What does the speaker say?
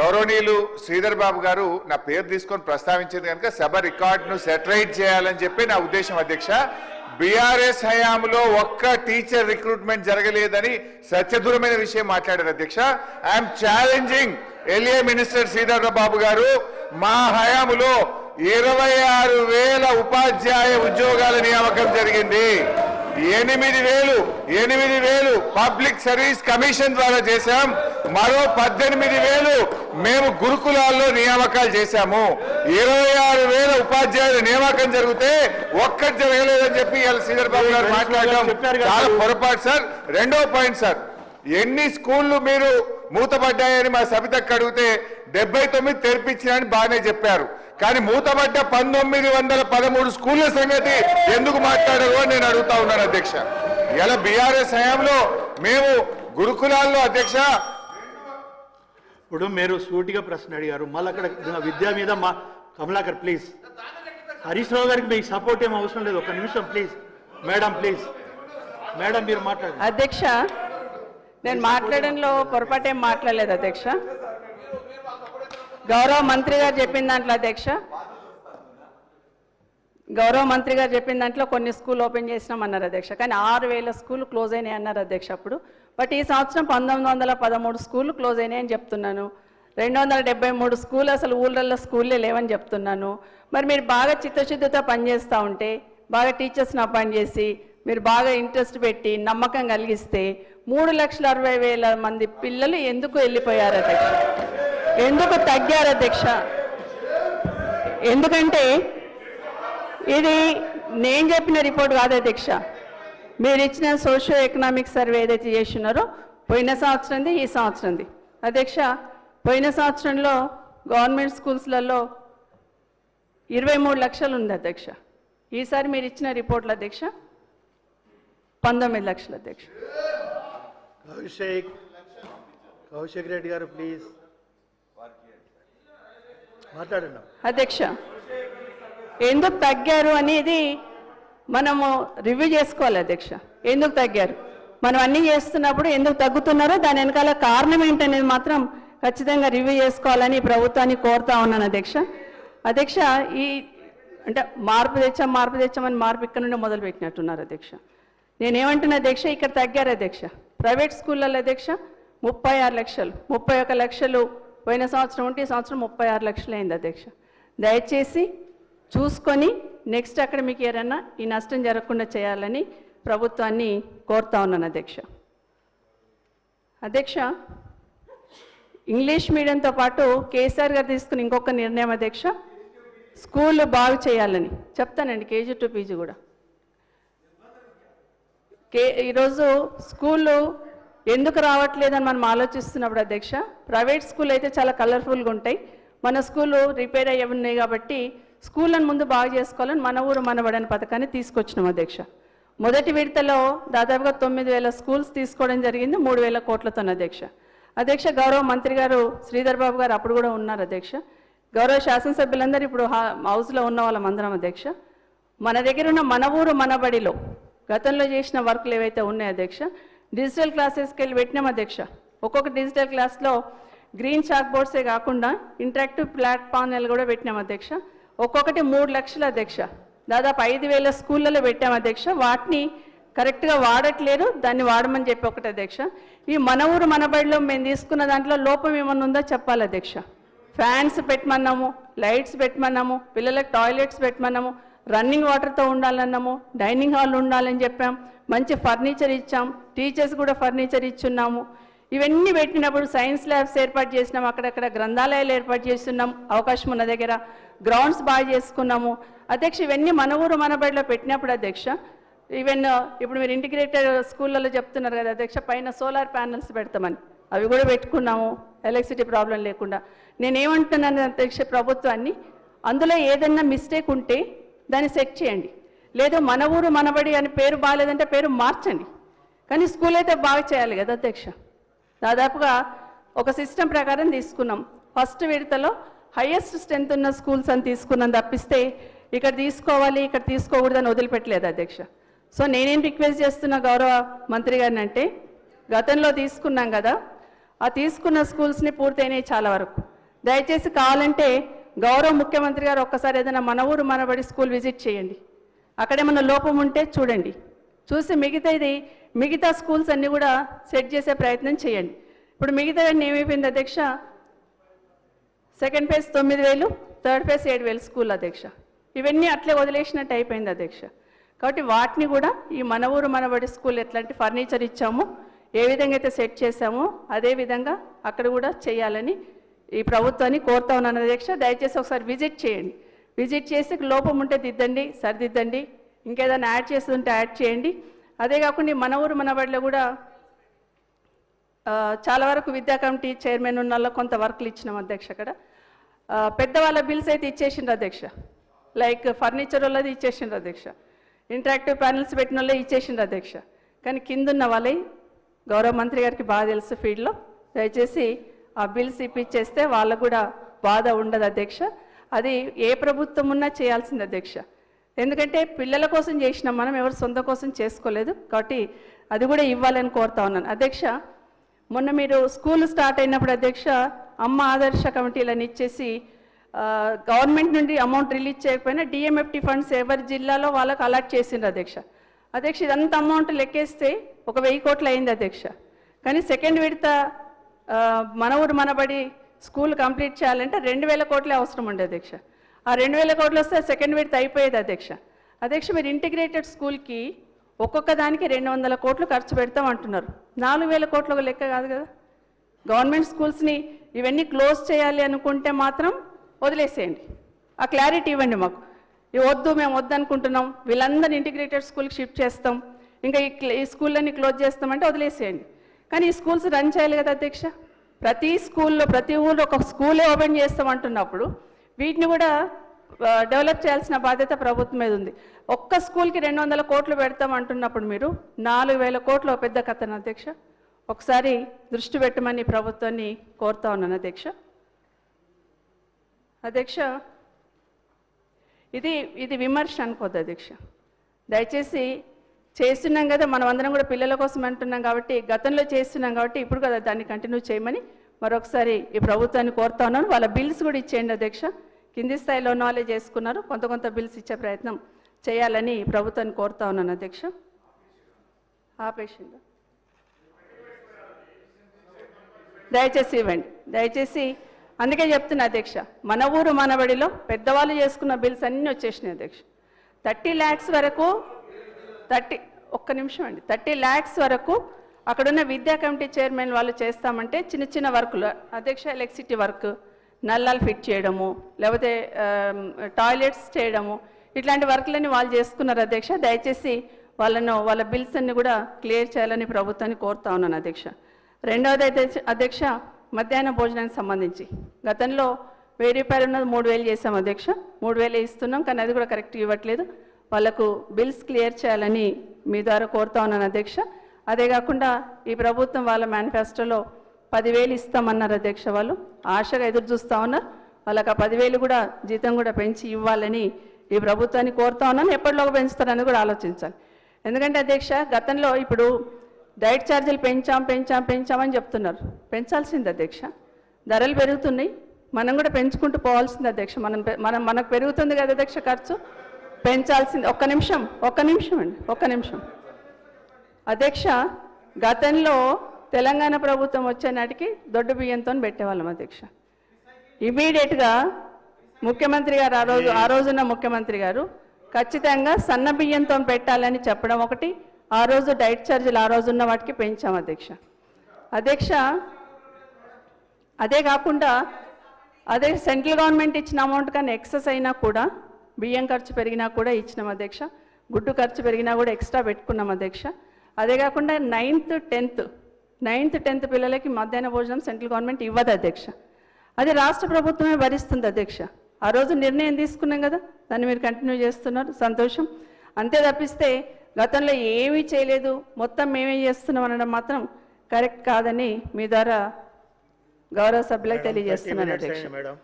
గౌరవనీయులు శ్రీధర్ బాబు గారు నా పేరు తీసుకొని ప్రస్తావించింది కనుక సభ రికార్డును సెటరైట్ చేయాలని చెప్పి నా ఉద్దేశం అధ్యక్ష. బీఆర్ఎస్ హయాంలో ఒక్క టీచర్ రిక్రూట్మెంట్ జరగలేదని సత్యదూరమైన విషయం మాట్లాడారు అధ్యక్ష. ఐఎమ్ ఛాలెంజింగ్ ఎల్ఏ మినిస్టర్ శ్రీధర్ బాబు గారు మా హయాంలో ఇరవై ఆరు వేల ఉపాధ్యాయ ఉద్యోగాల నియామకం జరిగింది. ఎనిమిది వేలు ఎనిమిది వేలు పబ్లిక్ సర్వీస్ కమిషన్ ద్వారా చేశాం. మరో పద్దెనిమిది వేలు మేము గురుకులాల్లో నియామకాలు చేశాము. ఇరవై ఆరు వేల ఉపాధ్యాయుల నియామకం జరిగితే ఒక్కటి జరగలేదని చెప్పి శ్రీధర్ బాబు గారు మాట్లాడడం. చాలా పొరపాటు సార్. రెండో పాయింట్ సార్ ఎన్ని స్కూళ్ళు మీరు మూతపడ్డాయని మా సబితకు అడిగితే డెబ్బై తొమ్మిది తెరిపించినని బాగానే చెప్పారు. కానీ మూతపడ్డ పంతొమ్మిది వందల పదమూడు స్కూళ్ళ సంగతి ఎందుకు మాట్లాడరు అని నేను అడుగుతా ఉన్నాను అధ్యక్ష. ఇలా బీఆర్ఎస్ హయాంలో మేము గురుకులాల్లో అధ్యక్ష. ఇప్పుడు మీరు సూటిగా ప్రశ్న అడిగారు. మళ్ళీ అక్కడ విద్య మీద మా కమలాకర్ ప్లీజ్ హరీష్ రావు గారికి మీకు సపోర్ట్ ఏం అవసరం లేదు. ఒక నిమిషం ప్లీజ్ మేడం ప్లీజ్ మేడం మీరు మాట్లాడండి. అధ్యక్ష నేను మాట్లాడంలో పొరపాటు ఏం మాట్లాడలేదు అధ్యక్ష. గౌరవ మంత్రి గారు చెప్పిన దాంట్లో అధ్యక్ష. గౌరవ మంత్రి గారు చెప్పిన దాంట్లో కొన్ని స్కూల్ ఓపెన్ చేసినాం అన్నారు అధ్యక్ష. కానీ ఆరు వేల స్కూల్ క్లోజ్ అయినాయి అన్నారు అధ్యక్ష అప్పుడు. బట్ ఈ సంవత్సరం పంతొమ్మిది వందల పదమూడు స్కూల్ క్లోజ్ అయినాయి అని చెప్తున్నాను. రెండు వందల డెబ్బై మూడు స్కూల్ అసలు ఊళ్ళల్లో స్కూల్లే లేవని చెప్తున్నాను. మరి మీరు బాగా చిత్తశుద్ధితో పనిచేస్తూ ఉంటే బాగా టీచర్స్ని అపాయింట్ చేసి మీరు బాగా ఇంట్రెస్ట్ పెట్టి నమ్మకం కలిగిస్తే మూడు లక్షల అరవై వేల మంది పిల్లలు ఎందుకు వెళ్ళిపోయారు అధ్యక్ష? ఎందుకు తగ్గారు అధ్యక్ష? ఎందుకంటే ఇది నేను చెప్పిన రిపోర్ట్ కాదు అధ్యక్ష. మీరు ఇచ్చిన సోషియో ఎకనామిక్ సర్వే ఏదైతే చేస్తున్నారో పోయిన సంవత్సరంది ఈ సంవత్సరంది. అధ్యక్ష పోయిన సంవత్సరంలో గవర్నమెంట్ స్కూల్స్లలో ఇరవై మూడు లక్షలు ఉంది అధ్యక్ష. ఈసారి మీరు ఇచ్చిన రిపోర్ట్ల అధ్యక్ష? పంతొమ్మిది లక్షలు అధ్యక్ష. కౌశిక్ కౌశిక్ రెడ్డి గారు ప్లీజ్. మాట్లాడండి అధ్యక్ష ఎందుకు తగ్గారు అనేది మనము రివ్యూ చేసుకోవాలి అధ్యక్ష. ఎందుకు తగ్గారు? మనం అన్నీ చేస్తున్నప్పుడు ఎందుకు తగ్గుతున్నారో దాని వెనకాల కారణం ఏంటనేది మాత్రం ఖచ్చితంగా రివ్యూ చేసుకోవాలని ప్రభుత్వాన్ని కోరుతా ఉన్నాను అధ్యక్ష. అధ్యక్ష ఈ అంటే మార్పు తెచ్చాం మార్పు తెచ్చామని మార్పు ఇక్కడ నుండి మొదలు పెట్టినట్టున్నారు అధ్యక్ష. నేనేమంటున్నా అధ్యక్ష ఇక్కడ తగ్గారు అధ్యక్ష. ప్రైవేట్ స్కూళ్ళల్లో అధ్యక్ష ముప్పై ఆరు లక్షలు ముప్పై ఒక లక్షలు పోయిన సంవత్సరం ఉంటే ఈ సంవత్సరం ముప్పై ఆరు లక్షలు అయింది అధ్యక్ష. దయచేసి చూసుకొని నెక్స్ట్ అకాడమిక్ ఇయర్ అన్నా ఈ నష్టం జరగకుండా చేయాలని ప్రభుత్వాన్ని కోరుతా ఉన్నాను అధ్యక్ష. అధ్యక్ష ఇంగ్లీష్ మీడియంతో పాటు కేసీఆర్ గారు తీసుకుని ఇంకొక నిర్ణయం అధ్యక్ష స్కూల్ బాగు చేయాలని. చెప్తానండి కేజీ టు పీజీ కూడా. కే ఈరోజు స్కూళ్ళు ఎందుకు రావట్లేదని మనం ఆలోచిస్తున్నప్పుడు అధ్యక్ష ప్రైవేట్ స్కూల్ అయితే చాలా కలర్ఫుల్గా ఉంటాయి. మన స్కూలు రిపేర్ అయ్యి ఉన్నాయి కాబట్టి స్కూళ్ళను ముందు బాగు చేసుకోవాలని మన ఊరు మనబడని పథకాన్ని తీసుకొచ్చినాం అధ్యక్ష. మొదటి విడతలో దాదాపుగా తొమ్మిది వేల స్కూల్స్ తీసుకోవడం జరిగింది మూడు వేల కోట్లతో అధ్యక్ష. అధ్యక్ష గౌరవ మంత్రి గారు శ్రీధర్ బాబు గారు అప్పుడు కూడా ఉన్నారు అధ్యక్ష. గౌరవ శాసనసభ్యులందరూ ఇప్పుడు హౌస్లో ఉన్న వాళ్ళం అందరం అధ్యక్ష. మన దగ్గర ఉన్న మన ఊరు మనబడిలో గతంలో చేసిన వర్క్లు ఏవైతే ఉన్నాయో అధ్యక్ష డిజిటల్ క్లాసెస్కి వెళ్ళి పెట్టినాం అధ్యక్ష. ఒక్కొక్క డిజిటల్ క్లాస్లో గ్రీన్ చాక్ బోర్డ్సే కాకుండా ఇంటరాక్టివ్ ప్లాట్ఫామ్లు కూడా పెట్టినాం అధ్యక్ష. ఒక్కొక్కటి మూడు లక్షల అధ్యక్ష. దాదాపు ఐదు వేల స్కూళ్ళలో పెట్టాం అధ్యక్ష. వాటిని కరెక్ట్గా వాడట్లేరు దాన్ని వాడమని చెప్పి ఒకటి అధ్యక్ష. ఈ మన ఊరు మన బడిలో మేము తీసుకున్న దాంట్లో లోపం ఏమన్నా ఉందో చెప్పాలి అధ్యక్ష. ఫ్యాన్స్ పెట్టమన్నాము లైట్స్ పెట్టమన్నాము పిల్లలకు టాయిలెట్స్ పెట్టమన్నాము రన్నింగ్ వాటర్తో ఉండాలన్నాము డైనింగ్ హాల్ ఉండాలని చెప్పాం మంచి ఫర్నిచర్ ఇచ్చాం టీచర్స్ కూడా ఫర్నిచర్ ఇచ్చున్నాము. ఇవన్నీ పెట్టినప్పుడు సైన్స్ ల్యాబ్స్ ఏర్పాటు చేసినాం. అక్కడక్కడ గ్రంథాలయాలు ఏర్పాటు చేస్తున్నాం. అవకాశం ఉన్న దగ్గర గ్రౌండ్స్ బాగా చేసుకున్నాము. అధ్యక్ష ఇవన్నీ మన ఊరు మన బడిలో పెట్టినప్పుడు అధ్యక్ష ఈవెన్ ఇప్పుడు మీరు ఇంటిగ్రేటెడ్ స్కూళ్ళలో చెప్తున్నారు కదా అధ్యక్ష పైన సోలార్ ప్యానల్స్ పెడతామని. అవి కూడా పెట్టుకున్నాము. ఎలక్ట్రిసిటీ ప్రాబ్లం లేకుండా. నేనేమంటున్నాను అధ్యక్ష ప్రభుత్వాన్ని అందులో ఏదన్నా మిస్టేక్ ఉంటే దాన్ని సెట్ చేయండి. లేదు మన ఊరు మనబడి అని పేరు బాగాలేదంటే పేరు మార్చండి. కానీ స్కూల్ అయితే బాగా చేయాలి కదా అధ్యక్ష. దాదాపుగా ఒక సిస్టమ్ ప్రకారం తీసుకున్నాం. ఫస్ట్ విడతలో హయ్యెస్ట్ స్ట్రెంత్ ఉన్న స్కూల్స్ అని తీసుకున్నాం తప్పిస్తే ఇక్కడ తీసుకోవాలి ఇక్కడ తీసుకోకూడదని వదిలిపెట్టలేదు అధ్యక్ష. సో నేనేం రిక్వెస్ట్ చేస్తున్న గౌరవ మంత్రి గారిని అంటే గతంలో తీసుకున్నాం కదా ఆ తీసుకున్న స్కూల్స్ని పూర్తయినాయి చాలా వరకు. దయచేసి కావాలంటే గౌరవ ముఖ్యమంత్రి గారు ఒక్కసారి ఏదైనా మన ఊరు మనబడి స్కూల్ విజిట్ చేయండి. అక్కడేమన్నా లోపం ఉంటే చూడండి. చూసి మిగతా ఇది మిగతా స్కూల్స్ అన్నీ కూడా సెట్ చేసే ప్రయత్నం చేయండి. ఇప్పుడు మిగతా ఏమైపోయింది అధ్యక్ష? సెకండ్ ఫేజ్ తొమ్మిది వేలు థర్డ్ ఫేజ్ ఏడు వేలు స్కూల్ అధ్యక్ష. ఇవన్నీ అట్లే వదిలేసినట్టు అయిపోయింది అధ్యక్ష. కాబట్టి వాటిని కూడా ఈ మన ఊరు మనబడి స్కూల్ ఎట్లాంటి ఫర్నిచర్ ఇచ్చామో ఏ విధంగా అయితే సెట్ చేశామో అదే విధంగా అక్కడ కూడా చేయాలని ఈ ప్రభుత్వాన్ని కోరుతా ఉన్నాను అధ్యక్ష. దయచేసి ఒకసారి విజిట్ చేయండి. విజిట్ చేసి లోపం ఉంటే దిద్దండి సరిదిద్దండి. ఇంకేదైనా యాడ్ చేస్తుంటే యాడ్ చేయండి. అదే కాకుండా మన ఊరు మనబడిలో కూడా చాలా వరకు విద్యా కమిటీ చైర్మన్ ఉన్న కొంత వర్క్లు ఇచ్చినాం అధ్యక్ష అక్కడ. పెద్దవాళ్ళ బిల్స్ అయితే ఇచ్చేసిండ్రు అధ్యక్ష. లైక్ ఫర్నిచర్ వాళ్ళది ఇచ్చేసిండ్రు అధ్యక్ష. ఇంటరాక్టివ్ ప్యానల్స్ పెట్టిన వాళ్ళే ఇచ్చేసిండ్రు అధ్యక్ష. కానీ కిందున్న వాళ్ళే గౌరవ మంత్రి గారికి బాగా తెలుసు ఫీల్డ్లో. దయచేసి ఆ బిల్స్ ఇప్పించేస్తే వాళ్ళకు కూడా బాధ ఉండదు అధ్యక్ష. అది ఏ ప్రభుత్వం ఉన్నా చేయాల్సింది అధ్యక్ష. ఎందుకంటే పిల్లల కోసం చేసినాం మనం ఎవరు సొంత కోసం చేసుకోలేదు. కాబట్టి అది కూడా ఇవ్వాలని కోరుతా ఉన్నాను. అధ్యక్ష మొన్న మీరు స్కూల్ స్టార్ట్ అయినప్పుడు అధ్యక్ష అమ్మ ఆదర్శ కమిటీలను ఇచ్చేసి గవర్నమెంట్ నుండి అమౌంట్ రిలీజ్ చేయకపోయినా డిఎంఎఫ్టీ ఫండ్స్ ఎవరి జిల్లాలో వాళ్ళకి అలాట్ చేసిండ్రు అధ్యక్ష. అధ్యక్ష ఇదంతా అమౌంట్ లెక్కేస్తే ఒక వెయ్యి కోట్లు అయింది అధ్యక్ష. కానీ సెకండ్ విడత మన ఊరు మనబడి స్కూల్ కంప్లీట్ చేయాలంటే రెండు వేల కోట్లే అవసరం ఉండే అధ్యక్ష. ఆ రెండు వేల కోట్లు వస్తే సెకండ్ విడత అయిపోయేది అధ్యక్ష. అధ్యక్ష మీరు ఇంటిగ్రేటెడ్ స్కూల్కి ఒక్కొక్క దానికి రెండు వందల కోట్లు ఖర్చు పెడతాం అంటున్నారు. నాలుగు వేల కోట్లు ఒక లెక్క కాదు కదా? గవర్నమెంట్ స్కూల్స్ని ఇవన్నీ క్లోజ్ చేయాలి అనుకుంటే మాత్రం వదిలేసేయండి. ఆ క్లారిటీ ఇవ్వండి మాకు. వద్దు మేము వద్దు అనుకుంటున్నాం వీళ్ళందరినీ ఇంటిగ్రేటెడ్ స్కూల్కి షిఫ్ట్ చేస్తాం. ఇంకా ఈ ఈ స్కూళ్ళని క్లోజ్ చేస్తామంటే వదిలేసేయండి. కానీ ఈ స్కూల్స్ రన్ చేయాలి కదా అధ్యక్ష? ప్రతి స్కూల్లో ప్రతి ఊళ్ళో ఒక స్కూలే ఓపెన్ చేస్తామంటున్నప్పుడు వీటిని కూడా డెవలప్ చేయాల్సిన బాధ్యత ప్రభుత్వం మీద ఉంది. ఒక్క స్కూల్కి రెండు వందల కోట్లు పెడతాం అంటున్నప్పుడు మీరు నాలుగు వేల కోట్లు ఒక పెద్ద కథను అధ్యక్ష. ఒకసారి దృష్టి పెట్టమని ప్రభుత్వాన్ని కోరుతా ఉన్నాను అధ్యక్ష. అధ్యక్ష ఇది ఇది విమర్శ అనుకోద్దు అధ్యక్ష. దయచేసి చేస్తున్నాం కదా మనం అందరం కూడా పిల్లల కోసం అంటున్నాం కాబట్టి గతంలో చేస్తున్నాం కాబట్టి ఇప్పుడు కదా దాన్ని కంటిన్యూ చేయమని మరొకసారి ఈ ప్రభుత్వాన్ని కోరుతా ఉన్నాను. వాళ్ళ బిల్స్ కూడా ఇచ్చేయండి అధ్యక్ష. కింది స్థాయిలో నాలెడ్జ్ చేసుకున్నారు కొంత కొంత బిల్స్ ఇచ్చే ప్రయత్నం చేయాలని ప్రభుత్వాన్ని కోరుతా ఉన్నాను అధ్యక్ష. ఆపేసిందా దయచేసి ఇవ్వండి. దయచేసి అందుకే చెప్తున్నా అధ్యక్ష మన ఊరు మనబడిలో పెద్దవాళ్ళు చేసుకున్న బిల్స్ అన్నీ వచ్చేసినాయి అధ్యక్ష. థర్టీ ల్యాక్స్ వరకు థర్టీ ఒక్క నిమిషం అండి. థర్టీ ల్యాక్స్ వరకు అక్కడున్న విద్యా కమిటీ చైర్మన్ వాళ్ళు చేస్తామంటే చిన్న చిన్న వర్కులు అధ్యక్ష ఎలక్ట్రిసిటీ వర్క్ నల్లాలు ఫిట్ చేయడము లేకపోతే టాయిలెట్స్ చేయడము ఇట్లాంటి వర్క్లన్నీ వాళ్ళు చేసుకున్నారు అధ్యక్ష. దయచేసి వాళ్ళను వాళ్ళ బిల్స్ అన్ని కూడా క్లియర్ చేయాలని ప్రభుత్వాన్ని కోరుతా ఉన్నాను అధ్యక్ష. రెండవది అయితే అధ్యక్ష మధ్యాహ్న భోజనానికి సంబంధించి. గతంలో వెయ్యి రూపాయలు ఉన్నది మూడు వేలు చేసాం అధ్యక్ష. మూడు వేలు ఇస్తున్నాం కానీ అది కూడా కరెక్ట్ ఇవ్వట్లేదు. వాళ్ళకు బిల్స్ క్లియర్ చేయాలని మీ ద్వారా కోరుతా ఉన్నాను అధ్యక్ష. అదే కాకుండా ఈ ప్రభుత్వం వాళ్ళ మేనిఫెస్టోలో పదివేలు ఇస్తామన్నారు అధ్యక్ష వాళ్ళు. ఆశగా ఎదురు చూస్తా ఉన్నారు. వాళ్ళకి ఆ పదివేలు కూడా జీతం కూడా పెంచి ఇవ్వాలని ఈ ప్రభుత్వాన్ని కోరుతా ఉన్నాను ఎప్పటిలోగా పెంచుతారని కూడా ఆలోచించాలి. ఎందుకంటే అధ్యక్ష గతంలో ఇప్పుడు డైట్ ఛార్జీలు పెంచాం పెంచాం పెంచామని చెప్తున్నారు. పెంచాల్సింది అధ్యక్ష. ధరలు పెరుగుతున్నాయి. మనం కూడా పెంచుకుంటూ పోవాల్సింది అధ్యక్ష. మనం మనం మనకు పెరుగుతుంది కదా అధ్యక్ష ఖర్చు. పెంచాల్సింది ఒక్క నిమిషం ఒక్క నిమిషం అండి ఒక్క నిమిషం. అధ్యక్ష గతంలో తెలంగాణ ప్రభుత్వం వచ్చే నాటికి దొడ్డు బియ్యంతో పెట్టేవాళ్ళం అధ్యక్ష. ఇమీడియట్గా ముఖ్యమంత్రి గారు ఆ రోజు ఆ రోజున్న ముఖ్యమంత్రి గారు ఖచ్చితంగా సన్న బియ్యంతో పెట్టాలని చెప్పడం ఒకటి ఆ రోజు డైట్ ఛార్జీలు ఆ రోజు ఉన్న వాటికి పెంచాం అధ్యక్ష. అధ్యక్ష అదే కాకుండా అదే సెంట్రల్ గవర్నమెంట్ ఇచ్చిన అమౌంట్ కానీ ఎక్సెస్ అయినా కూడా బియ్యం ఖర్చు పెరిగినా కూడా ఇచ్చినాం అధ్యక్ష. గుడ్డు ఖర్చు పెరిగినా కూడా ఎక్స్ట్రా పెట్టుకున్నాం అధ్యక్ష. అదే కాకుండా నైన్త్ టెన్త్ నైన్త్ టెన్త్ పిల్లలకి మధ్యాహ్న భోజనం సెంట్రల్ గవర్నమెంట్ ఇవ్వదు అధ్యక్ష. అది రాష్ట్ర ప్రభుత్వమే భరిస్తుంది అధ్యక్ష. ఆ రోజు నిర్ణయం తీసుకున్నాం కదా దాన్ని మీరు కంటిన్యూ చేస్తున్నారు సంతోషం. అంతే తప్పిస్తే గతంలో ఏమీ చేయలేదు మొత్తం మేమే చేస్తున్నాం అనడం మాత్రం కరెక్ట్ కాదని మీ ద్వారా గౌరవ సభ్యులకు తెలియజేస్తున్నాను అధ్యక్ష. మేడం